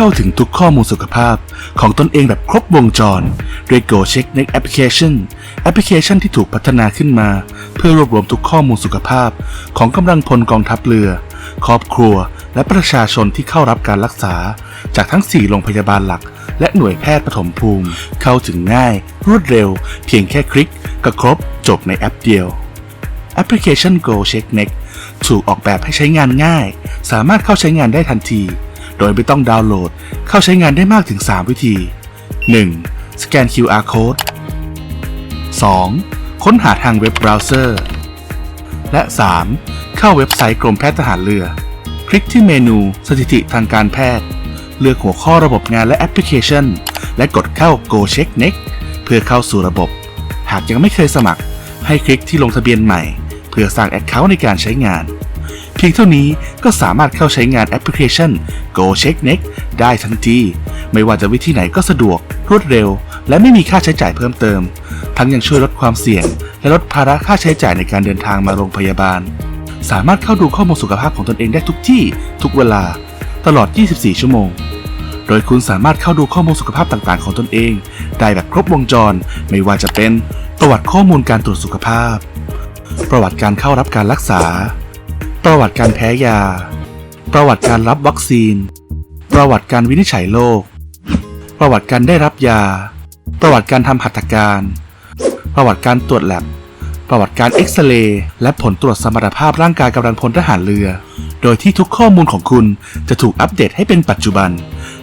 เข้าถึงทุกข้อมูลสุขภาพของตนเองแบบครบวงจรด้วย Go Check Next Application แอปพลิเคชันที่ถูกพัฒนาขึ้นมา เพื่อรวบรวมทุกข้อมูลสุขภาพ ของกำลังพลกองทัพเรือ ครอบครัว และประชาชนที่เข้ารับการรักษา จากทั้ง 4 โรงพยาบาลหลัก และหน่วยแพทย์ปฐมภูมิ เข้าถึงง่าย รวดเร็ว เพียงแค่คลิกก็ครบจบในแอปเดียวแอปพลิเคชัน Go Check Next ถูกออกแบบให้ใช้งานง่าย สามารถเข้าใช้งานได้ทันที โดยไม่ต้องดาวน์โหลด เข้าใช้งานได้มากถึง 3 วิธี 1. สแกน QR Code 2. ค้นหาทางเว็บเบราว์เซอร์ และ 3. เข้าเว็บไซต์กรมแพทย์ทหารเรือ คลิกที่เมนูสถิติทางการแพทย์ เลือกหัวข้อระบบงานและแอปพลิเคชัน และกดเข้า Go Check Next เพื่อเข้าสู่ระบบ หากยังไม่เคยสมัคร ให้คลิกที่ลงทะเบียนใหม่ เพื่อสร้าง Account ในการใช้งาน เพียงเท่านี้ก็สามารถเข้าใช้งานแอปพลิเคชัน Go Check Next ได้ทันที ไม่ว่าจะวิธีไหนก็สะดวก รวดเร็ว และไม่มีค่าใช้จ่ายเพิ่มเติม ทั้งยังช่วยลดความเสี่ยง และลดภาระค่าใช้จ่ายในการเดินทางมาโรงพยาบาล สามารถเข้าดูข้อมูลสุขภาพของตนเองได้ทุกที่ ทุกเวลา ตลอด 24 ชั่วโมงโดยคุณสามารถเข้าดูข้อมูลสุขภาพต่างๆ ของตนเอง ได้แบบครบวงจร ไม่ว่าจะเป็น ประวัติข้อมูลการตรวจสุขภาพ ประวัติการเข้ารับการรักษา ประวัติการแพ้ยา ประวัติการรับวัคซีน ประวัติการวินิจฉัยโรค ประวัติการได้รับยา ประวัติการทำหัตถการ ประวัติการตรวจแลบประวัติการเอ็กซเรย์และผลตรวจสมรรถภาพร่างกายกำลังพลทหารเรือ โดยที่ทุกข้อมูลของคุณจะถูกอัปเดตให้เป็นปัจจุบัน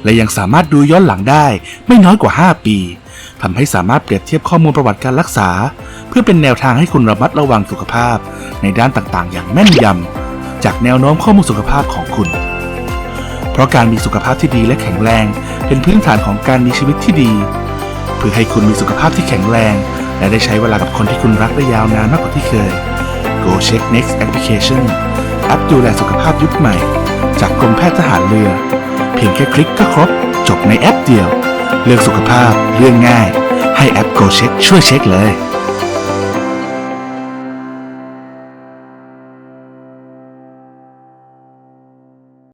และยังสามารถดูย้อนหลังได้ไม่น้อยกว่า 5 ปีทำให้สามารถเปรียบเทียบข้อมูลประวัติการรักษา เพื่อเป็นแนวทางให้คุณระมัดระวังสุขภาพ ในด้านต่างๆ อย่างแม่นยำ จากแนวโน้มข้อมูลสุขภาพของคุณ เพราะการมีสุขภาพที่ดีและแข็งแรงเป็นพื้นฐานของการมีชีวิตที่ดี เพื่อให้คุณมีสุขภาพที่แข็งแรง และได้ใช้เวลากับคนที่คุณรักได้ยาวนานมากกว่าที่เคย Go Check Next Application แอปดูแลสุขภาพยุคใหม่ จากกรมแพทย์ทหารเรือ เพียงแค่คลิกก็ครบ จบในแอปเดียวเรื่องสุขภาพเรื่องง่าย ให้แอป Go Check ช่วยเช็คเลย